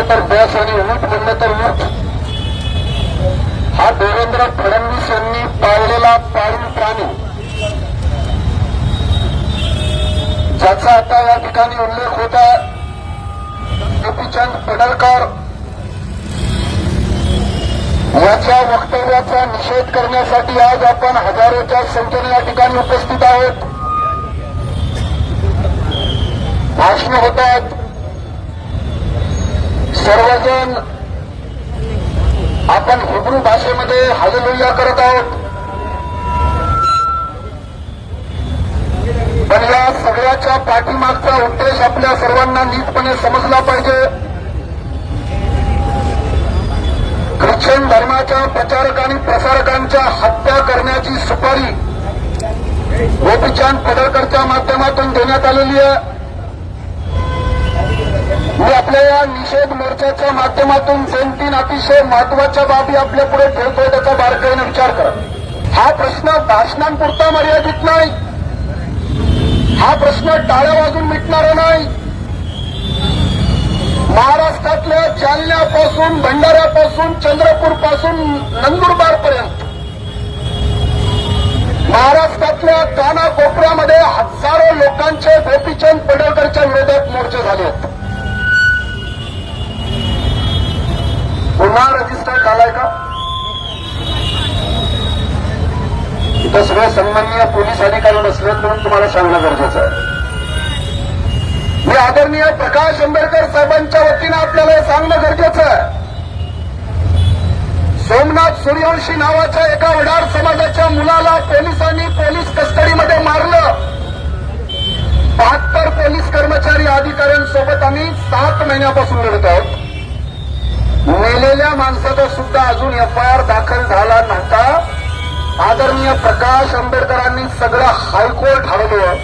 म्हटलं तर बस आणि ऊट म्हणलं तर ऊट हा देवेंद्र फडणवीस यांनी पाळलेला पाळीव प्राणी. ज्याचा आता या ठिकाणी उल्लेख होता गोपीचंद पडळकर. याच्या वक्तव्याचा निषेध करण्यासाठी आज आपण हजारोच्या संख्येने या ठिकाणी उपस्थित आहोत. भाषण होतात सर्वजण आपण हिब्रू भाषेमध्ये हालेलुया करत आहोत. पण या सगळ्याच्या पाठीमागचा उद्देश आपल्या सर्वांना नीटपणे समजला पाहिजे. ख्रिश्चन धर्माच्या प्रचारक आणि प्रसारकांच्या हत्या करण्याची सुपारी गोपीचंद पडळकरच्या माध्यमातून देण्यात आलेली आहे. मी आपल्या या निषेध मोर्चाच्या माध्यमातून दोन तीन अतिशय महत्त्वाच्या बाबी आपल्या पुढे ठेवतोय त्याचा बारकाईने विचार करा. हा प्रश्न भाषणांपुरता मर्यादित नाही. हा प्रश्न टाळ्या वाजून मिटणारा नाही. महाराष्ट्रातल्या जालन्यापासून भंडाऱ्यापासून चंद्रपूरपासून नंदुरबारपर्यंत महाराष्ट्रातल्या कानाकोपऱ्यामध्ये हजारो लोकांचे गोपीचंद पडळकरच्या विरोधात मोर्चे झाले आहेत. पुन्हा रजिस्टर झालाय का? इथं सगळे सन्माननीय पोलीस अधिकारी बसलेत म्हणून तुम्हाला सांगणं गरजेचं आहे. मी आदरणीय प्रकाश आंबेडकर साहेबांच्या वतीनं आपल्याला हे सांगणं गरजेचं आहे. सोमनाथ सूर्यवंशी नावाच्या एका वडार समाजाच्या मुलाला पोलिसांनी पोलीस कस्टडीमध्ये मारलं. बहात्तर पोलीस कर्मचारी अधिकाऱ्यांसोबत आम्ही सात महिन्यापासून लढत आहोत. मेलेल्या माणसाचा सुद्धा अजून एफ आर दाखल झाला नव्हता. आदरणीय प्रकाश आंबेडकरांनी सगळं हायकोर्ट हरवलं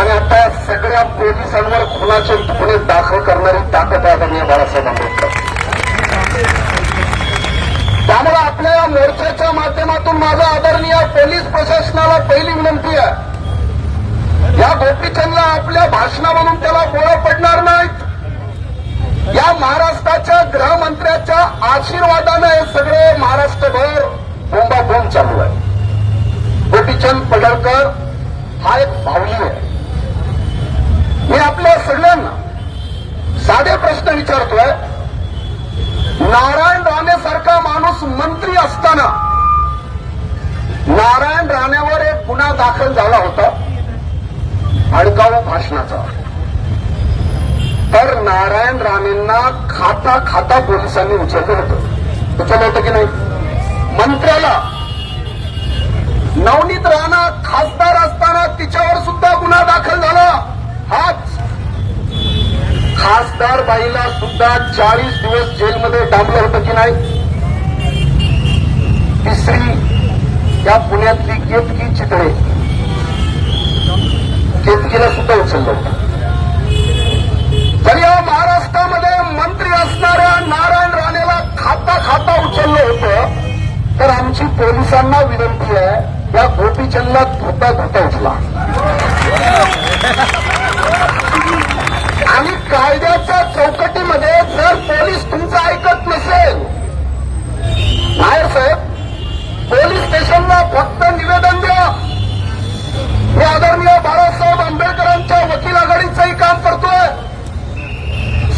आणि आता सगळ्या पोलिसांवर खुनाचे गुन्हे दाखल करणारी ताकद आदरणीय बाळासाहेब आंबेडकर. त्यामुळे आपल्या या मोर्चाच्या माध्यमातून माझा आदरणीय पोलीस प्रशासनाला पहिली विनंती आहे. या गोपीचंदला आपल्या भाषणा म्हणून त्याला गोळ्या पडणार नाहीत. या महाराष्ट्राच्या गृहमंत्र्याच्या आशीर्वादानं हे सगळे महाराष्ट्रभर बोंबाबोंब चालू आहे. गोपीचंद पडळकर हा एक भावली आहे. मी आपल्या सगळ्यांना साधे प्रश्न विचारतोय. नारायण राणेसारखा माणूस मंत्री असताना नारायण राणेवर एक गुन्हा दाखल झाला होता. अडकाऊ भाषणाचा. नारायण राणेंना खाता खाता पोलिसांनी उचललं होतं. उचललं होतं की नाही? मंत्र्याला नवनीत राणा खासदार असताना तिच्यावर सुद्धा गुन्हा दाखल झाला. हाच खासदार बाईला सुद्धा चाळीस दिवस जेलमध्ये डांबलं होतं की नाही? तिसरी या पुण्यातली केतकी चितळे केतकीला सुद्धा उचललं होतं. तर या महाराष्ट्रामध्ये मंत्री असणाऱ्या नारायण राणेला खाता खाता उचललं होतं तर आमची पोलिसांना विनंती आहे या गोपीचंदला धोता धोता उचला. आणि कायद्याच्या चौकटीमध्ये जर पोलीस तुमचं ऐकत नसेल नायर साहेब पोलीस स्टेशनला फक्त निवेदन द्या. मी आदरणीय बाळासाहेब आंबेडकरांच्या वकील आघाडीचंही काम करतोय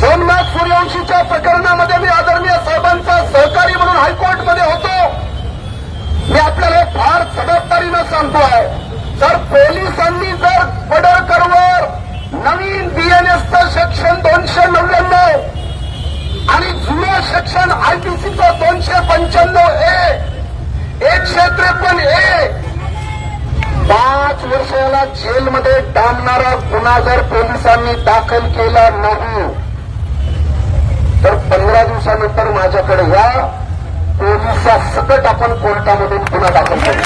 सोमनाथ सूर्यवंशीच्या प्रकरणामध्ये मी आदरणीय साहेबांचा सहकारी म्हणून हायकोर्टमध्ये होतो मी आपल्याला हे फार जबाबदारीनं सांगतोय जर पोलिसांनी जर पडळकरवर नवीन बीएनएसचं सेक्शन दोनशे नव्याण्णव आणि जुनं सेक्शन आयपीसीचं दोनशे पंच्याण्णव ए एकशे त्रेपन्न ए. पाच वर्षाला जेलमध्ये डांबणारा गुन्हा जर पोलिसांनी दाखल केला नाही. तर पंधरा दिवसानंतर माझ्याकडे या. पोलिसा सकट आपण कोर्टामध्ये गुन्हा दाखल करू.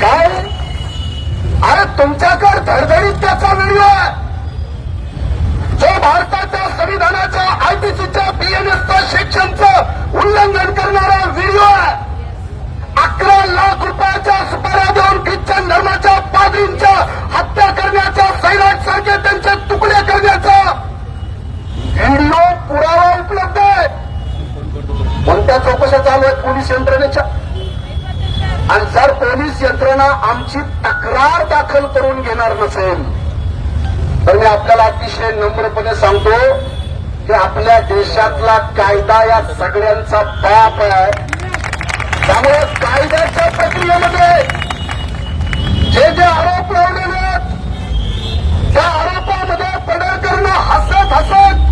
काय? अरे तुमच्याकडे धडधडीत त्याचा व्हिडिओ आहे. नियमस्थ शिक्षणचं उल्लंघन करणारा व्हिडिओ अकरा लाख रुपयाच्या सुपाऱ्या देऊन ख्रिश्चन धर्माच्या पादरींच्या हत्या करण्याचा सैराट सारखे त्यांचे तुकडे करण्याचा व्हिडिओ पुरावा उपलब्ध आहे. कोणत्या चौकशा चालू आहेत? पोलीस यंत्रणेच्या. आणि जर पोलीस यंत्रणा आमची तक्रार दाखल करून घेणार नसेल तर मी आपल्याला अतिशय नम्रपणे सांगतो की आपल्या देशातला कायदा या सगळ्यांचा बाप आहे. त्यामुळे कायद्याच्या प्रक्रियेमध्ये जे जे आरोप लावलेले आहेत त्या आरोपामध्ये पडळकरनं हसत हसत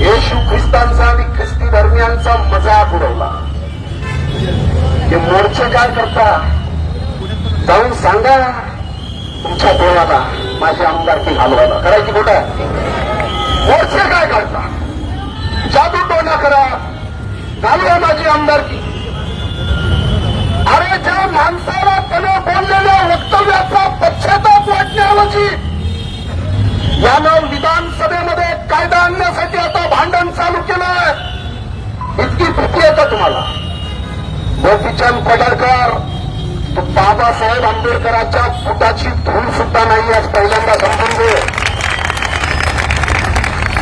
येशू ख्रिस्तांचा आणि ख्रिस्ती धर्मियांचा मजाक उडवला. हे मोर्चे काय करता? जाऊन सांगा. तुमच्या देवाला माझी आमदारकी घालवायला. करायची कुठं मोर्चे काय करता जादू टोना करा. घालवा माझी आमदारकी. अरे ज्या माणसाला त्यानं बोललेल्या वक्तव्याचा पश्चाताप वाटण्याऐवजी यानं विधानसभेमध्ये कायदा आणण्यासाठी आता भांडण चालू केलंय. इतकी भीती येतं तुम्हाला. गोपीचंद पडळकर बाबासाहेब आंबेडकरांच्या फुटाची धूळ सुद्धा नाही आज पहिल्यांदा समजून घे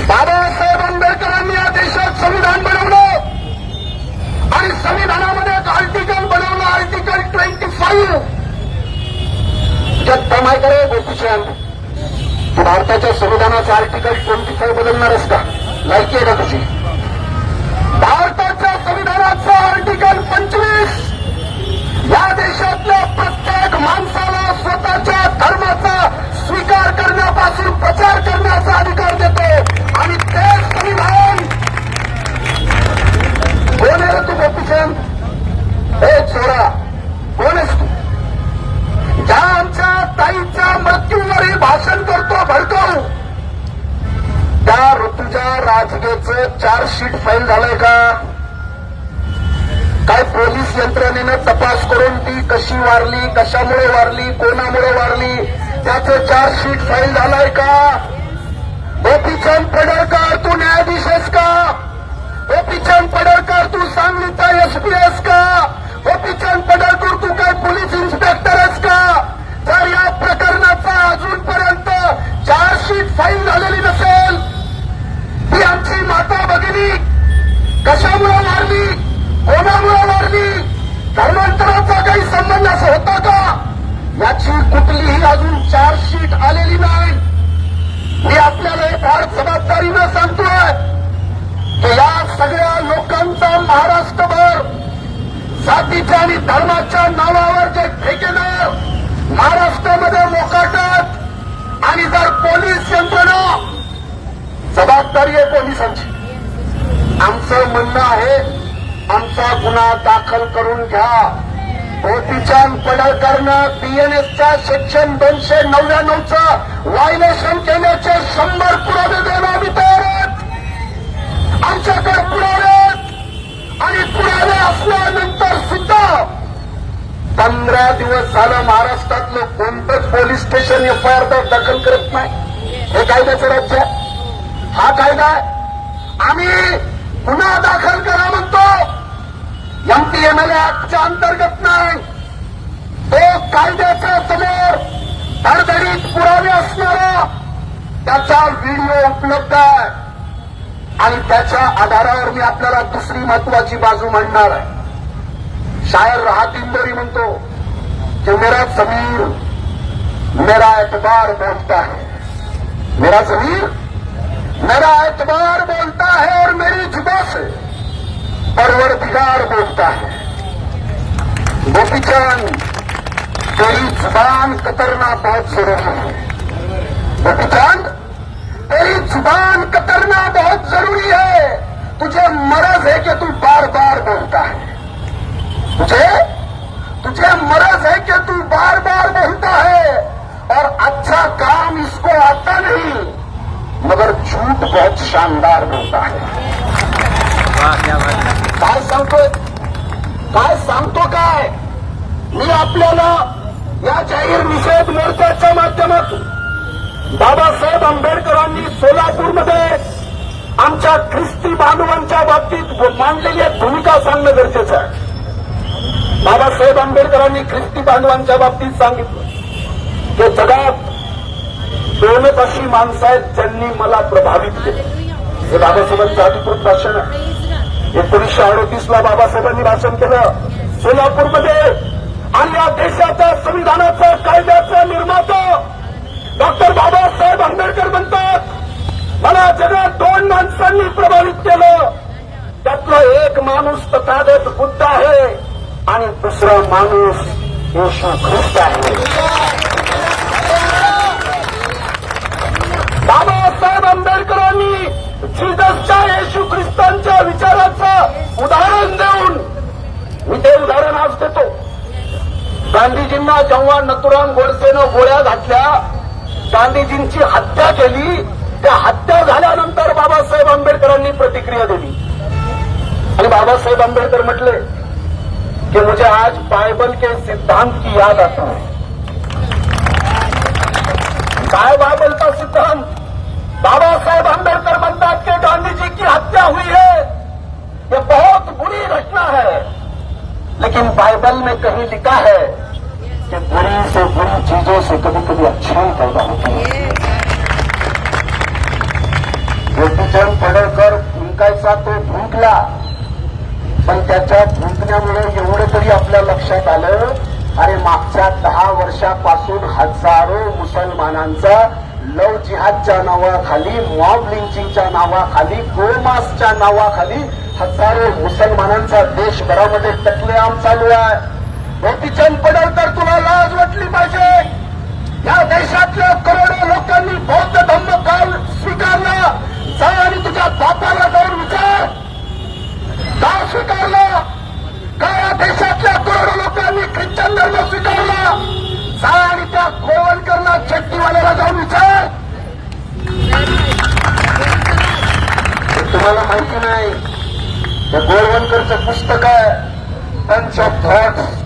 बाबासाहेब आंबेडकरांनी या देशात संविधान बनवलं आणि संविधानामध्ये एक आर्टिकल बनवलं आर्टिकल ट्वेंटी फाईव्ह त्यात गोपीचंद तू भारताच्या संविधानाचं आर्टिकल ट्वेंटी फाईव्ह बदलणारच का? लायकी आहे का तुझी? भारताच्या संविधानाचं आर्टिकल पंचवीस. या देशातल्या प्रत्येक माणसाला भाषण करतो भडकवू. त्या ऋतुजा राजगेचं चार्जशीट फाईल झालंय का? काय पोलीस यंत्रणेनं तपास करून ती कशी वारली कशामुळे वारली कोणामुळे वारली त्याचं चार्जशीट फाईल झालंय का? गोपीचंद पडळकर तू न्यायाधीश आहेस का गोपीचंद पडळकर तू सांगलीचा एसपी आहेस का? गोपीचंद पडळकर तू काय पोलीस इन्स्पेक्टर आहेस का जर या प्रकरणाचा अजूनपर्यंत चार्जशीट फाईल झालेली नसेल. ही आमची माता भगिनी कशामुळे मारली? कोणामुळे मारली? धर्मांतराचा काही संबंध असं होता का? याची कुठलीही अजून चार्जशीट आलेली नाही. मी आपल्याला हे फार जबाबदारीनं सांगतोय की या सगळ्या लोकांचा महाराष्ट्रभर जातीच्या आणि धर्माच्या नावावर जे ठेकेदार महाराष्ट्रामध्ये मोकाटा आणि जर पोलीस यंत्रणा जबाबदारी आहे पोलिसांची आमचं म्हणणं आहे आमचा गुन्हा दाखल करून घ्या. गोपीचंद पडळकरनं बीएनएसच्या सेक्शन दोनशे नव्याण्णवचं व्हायलेशन केल्याचे शंभर पुरावे द्यायला आम्ही तयार आहेत. आमच्याकडे पुरावे आणि पुरावे असल्यानंतर सुद्धा पंधरा दिवस झालं महाराष्ट्रातलं कोणतंच police station F I R दाखल करत नाही. हे कायद्याचं राज्य हा कायदा आम्ही गुन्हा दाखल करा म्हणतो. एमपीएमएल ऍक्टच्या अंतर्गत नाही. तो कायद्याच्या समोर धडधडीत पुरावे असणारा त्याचा व्हिडिओ उपलब्ध आहे. आणि त्याच्या आधारावर मी आपल्याला दुसरी महत्वाची बाजू मांडणार आहे. शायर राहत इंदोरी म्हणतो कि मेरा जमीर मेरा एतबार बोलता है। मेरा जमीर मेरा एतबार बोलता है और मेरी जुबा से परवरदिगार बोलता है। गोपीचंद, तेरी ज़ुबान कतरना बहुत ज़रूरी है गोपीचंद, तेरी ज़ुबान कतरना बहुत ज़रूरी है। तुझे मरज है कि तू बार बार बोलता है। तुझे तुझे मरज है कि तू बार बार बोलता है और अच्छा काम इसको आता नहीं मगर झूठ बहुत शानदार बोलता है। काय सांगतोय काय सांगतो काय मी आपल्याला या जाहीर निषेध मोर्चाच्या माध्यमातून बाबासाहेब आंबेडकरांनी सोलापूरमध्ये आमच्या ख्रिस्ती बांधवांच्या बाबतीत मांडलेली भूमिका सांगणं गरजेचं आहे. बाबासाहेब आंबेडकरांनी ख्रिस्ती बांधवांच्या बाबतीत सांगितलं की जगात दोनच अशी माणसं आहेत ज्यांनी मला प्रभावित केलं. हे बाबासाहेबांचं अधिकृत भाषण आहे. एकोणीसशे अडतीस ला बाबासाहेबांनी भाषण केलं. सोलापूरमध्ये आणि या देशाच्या संविधानाचं कायद्याचं निर्माता डॉक्टर बाबासाहेब आंबेडकर म्हणतात मला जगात दोन माणसांनी प्रभावित केलं. त्यातला एक माणूस तथागत बुद्ध आहे. आणि दुसरा माणूस येशू ख्रिस्त आहे. बाबासाहेब आंबेडकरांनी जिजसच्या येशू ख्रिस्तांच्या विचाराचं उदाहरण देऊन मी ते उदाहरण आज देतो. गांधीजींना जेव्हा नथुराम गोडसेनं गोळ्या घातल्या गांधीजींची हत्या केली त्या हत्या झाल्यानंतर बाबासाहेब आंबेडकरांनी प्रतिक्रिया दिली. आणि बाबासाहेब आंबेडकर म्हटले कि मुझे आज बाइबल के सिद्धांत की याद आता है। काय बाइबलचा सिद्धांत बाबासाहेब आंबेडकर म्हणतात कि गांधी जी की हत्या हुई है। ये बहुत बुरी घटना है। लेकिन बाइबल में कहीं लिखा है कि बुरी से बुरी चीज़ों से कभी कभी अच्छाई पैदा होती है। गोपीचंद पडळकर फुंकायचा तो फुंकला पण त्याच्या फुंकण्यामुळे एवढं तरी आपल्या लक्षात आलं. अरे मागच्या दहा वर्षापासून हजारो मुसलमानांचा लव जिहादच्या नावाखाली मॉब लिंचिंगच्या नावाखाली गोमासच्या नावाखाली हजारो मुसलमानांचा देशभरामध्ये टकलेआम चालू आहे. गोपीचंद पडळकर तुला लाज वाटली पाहिजे? या देशातल्या करोडो लोकांनी बौद्ध धम्म काल स्वीकारला जा आणि तुझ्या बापाला जाऊन विचार का स्वीकारला का या देशातल्या करोडो लोकांनी ख्रिश्चन धर्म स्वीकारला जा आणि त्या गोवणकरला चट्टीवाल्याला जाऊन विचार हे तुम्हाला माहिती नाही. त्या गोळवणकरचं पुस्तक आहे. Bunch of thoughts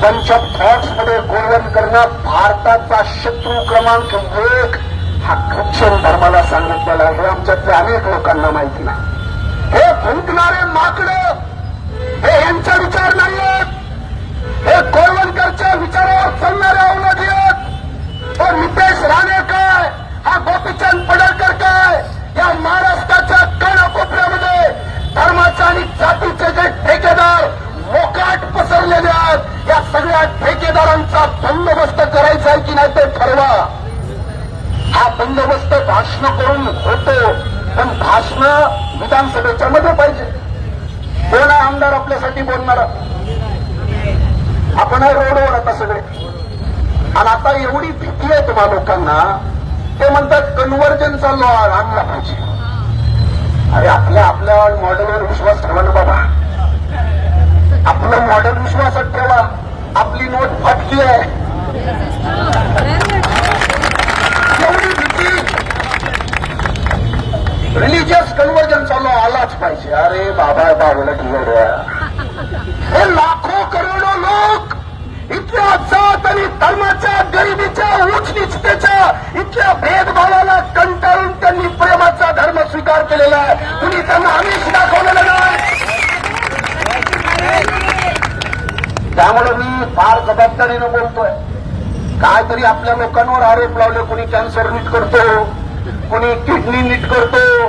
bunch of थॉट्समध्ये गोळवणकरनं भारताचा शत्रू क्रमांक एक हा ख्रिश्चन धर्माला सांगितलेला आहे. हे आमच्यातल्या अनेक लोकांना माहिती नाही. हे फुंकणारे माकड हे यांचा विचार नाही आहेत हे गोळवणकरच्या विचारावर चालणारे अवलट आहेत. तो नितेश राणे काय हा गोपीचंद पडे काय या महाराष्ट्राच्या कानाकोपऱ्यामध्ये धर्माच्या आणि जातीचे जे ठेकेदार मोकाट पसरलेले आहेत या सगळ्या ठेकेदारांचा बंदोबस्त करायचा आहे की नाही ते ठरवा. हा बंदोबस्त भाषण करून होतो पण भाषण विधानसभेच्या मध्ये पाहिजे. कोण आमदार आपल्यासाठी बोलणार? आपण आहे रोडवर आता सगळे. आणि आता एवढी भीती आहे तुम्हा लोकांना ते म्हणतात कन्व्हर्जनचा लॉ आणला पाहिजे. अरे आपल्या आपल्या मॉडेलवर विश्वास ठेवा ना बाबा. आपलं मॉडेल विश्वासात ठेवा. आपली नोट फाटली आहे. एवढी भीती. रिलिजियस कन्व्हर्जन चालू आलाच पाहिजे. अरे बाबा बाबूला ठेवड्या हे लाखो करोडो लोक इथल्या जात आणि इतक्या गरिबीच्या उचनिचतेच्या इथल्या भेदभावाला कंटाळून त्यांनी प्रेमाचा धर्म स्वीकार केलेला आहे. कुणी त्यांना आमिष दाखवलेलं नाही. त्यामुळे मी फार जबाबदारीनं बोलतोय. काय तरी आपल्या लोकांवर आरोप लावले कुणी कॅन्सर नीट करतो कुणी किडनी नीट करतो.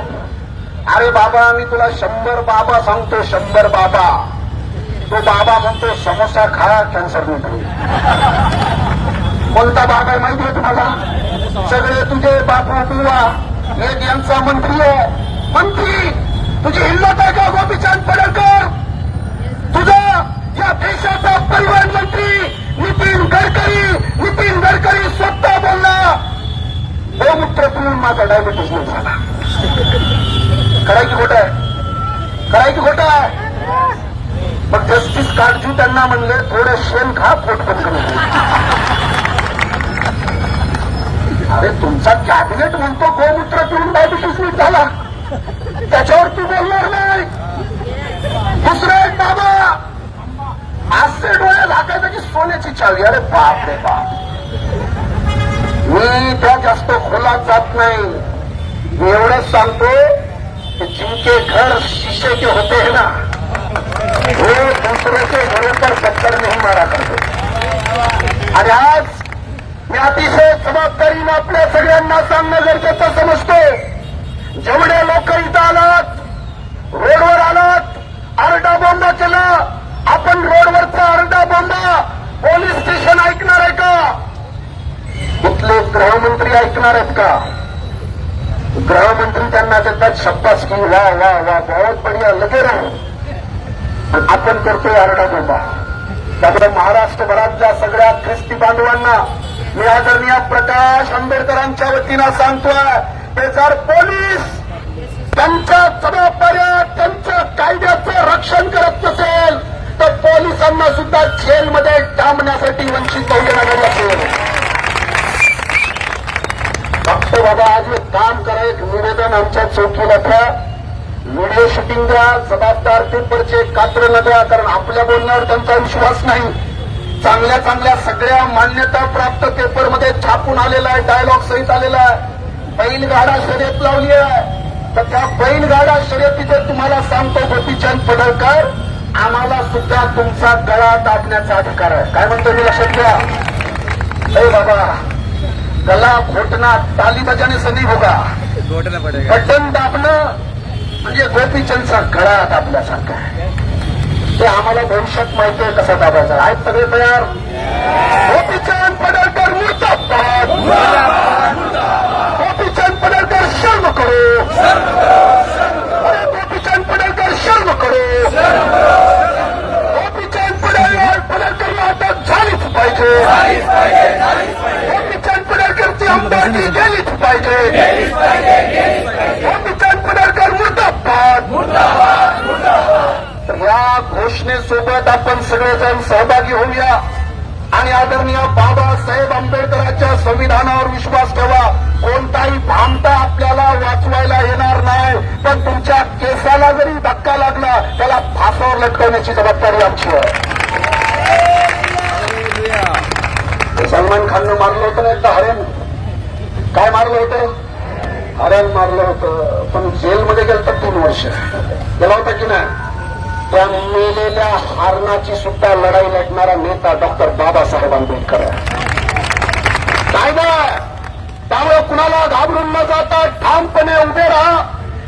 अरे बाबा मी तुला शंभर बाबा सांगतो शंभर बाबा. तो बाबा म्हणतो समोसा खा कॅन्सर नीट होईल. कोणता भाग आहे माहिती आहे तुम्हाला? सगळे तुझे बापू बुवा एक यांचा मंत्री आहे. मंत्री तुझी हिंमत आहे का गोपीचंद पडळकर? तुझा या देशाचा परिवहन मंत्री नितीन गडकरी नितीन गडकरी स्वतः बोलला. गोमूत्र पिऊन माझा डायबिटीस नाही झाला. खराय की खोट आहे. खराय की खोट आहे. मग जस्टिस काटजू त्यांना म्हणले थोडे शेण खा पोट पण कमी अरे तुमचा कॅबिनेट म्हणतो गोमूत्र पिऊन डायबिटीस नीट झाला. त्याच्यावर तू बोलणार नाही. दुसरं एक बाबा. आजचे डोळे झाकायचं की सोन्याची चावी अरे बाप रे बाप. मी त्या जास्त खोलात जात नाही. मी एवढंच सांगतो की जिनके घर शिशे के होते है ना हे दुसऱ्याचे घरे तर पर पत्थर मारा करतो. आणि आज मी अतिशय जबाबदारीनं आपल्या सगळ्यांना सांगणं गरजेचं समजतो जेवढे लोक इथं आलात रोडवर आलात आरडा बोंबा केला. आपण रोडवरचा आरडा बोंबा पोलीस स्टेशन ऐकणार आहे का? इथले गृहमंत्री ऐकणार आहेत का? गृहमंत्री त्यांना देतात शब्दास की वा वा वा बहुत बढिया लगे राहू आपण करतोय आरडा बोंबा. त्यामुळे महाराष्ट्रभरातल्या सगळ्या ख्रिस्ती बांधवांना मी आदरणीय प्रकाश आंबेडकरांच्या वतीनं सांगतोय बेजार पोलीस त्यांच्या जबाबदाऱ्या त्यांच्या कायद्याचं रक्षण करत नसेल तर पोलिसांना सुद्धा जेलमध्ये डांबण्यासाठी वंचित बहुजन आघाडी असेल. बघतो बाबा आज एक काम करा एक निवेदन आमच्या चौकीला द्या व्हिडिओ शूटिंग द्या जबाबदार पेपरचे कात्र न द्या कारण आपल्या बोलण्यावर त्यांचा विश्वास नाही. चांगल्या चांगल्या सगळ्या मान्यता प्राप्त पेपरमध्ये छापून आलेला आहे डायलॉग सहित आलेला आहे. बैलगाडा शर्यत लावली आहे. तर त्या बैलगाडा शर्यतीचे तुम्हाला सांगतो गोपीचंद पडळकर आम्हाला सुद्धा तुमचा गळा दाबण्याचा अधिकार आहे. काय म्हणतो मी लक्षात घ्या अरे बाबा गला घोटना ताली बजाने से नहीं होगा बटन दाबणं म्हणजे गोपीचंदचा गळा दाबल्यासारखं आहे. ते आम्हाला भविष्यात माहिती आहे कसा दाबायचा आहेत सगळे तयार गोपीचंद पडळकर मुर्दाबाद गोपीचंद पडळकर शर्म करो अरे गोपीचंद पडळकर शर्म करो गोपीचंद पडळकर पडळकर अटक झालीच पाहिजे गोपीचंद पडळकरची आमदारकी गेलीच पाहिजे गोपीचंद पडळकर मुर्दाबाद तर या सोबत आपण सगळेजण सहभागी होऊया. आणि आदरणीय बाबासाहेब आंबेडकरांच्या संविधानावर विश्वास ठेवा. कोणताही भामटा आपल्याला वाचवायला येणार नाही. पण तुमच्या केसाला जरी धक्का लागला त्याला फासावर लटकवण्याची जबाबदारी आमची आहे. सलमान खाननं मारलं होतं ना एकदा हरण काय मारलं होतं? हरण मारलं होतं. पण जेलमध्ये गेलं तर तीन वर्ष. गेला होता की नाही? त्या मेलेल्या हरणाची सुद्धा लढाई लढणारा नेता डॉक्टर बाबासाहेब आंबेडकर काय त्यामुळे कुणाला घाबरून न जाता ठामपणे उभे राहा.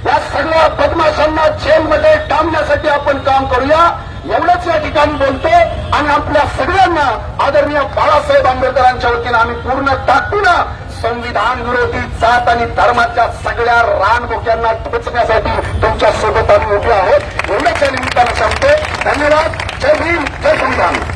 या सगळ्या बदमाशांना जेलमध्ये टांबण्यासाठी आपण काम करूया. एवढंच या ठिकाणी बोलतो आणि आपल्या सगळ्यांना आदरणीय बाळासाहेब आंबेडकरांच्या वतीनं आम्ही पूर्ण ताकदीनं संविधान विरोधी जात आणि धर्माच्या सगळ्या रानभोक्यांना टोचण्यासाठी तुमच्यासोबत आम्ही उभे आहोत. एवढ्याच्या निमित्तानं सांगतो धन्यवाद. जय भीम जय संविधान.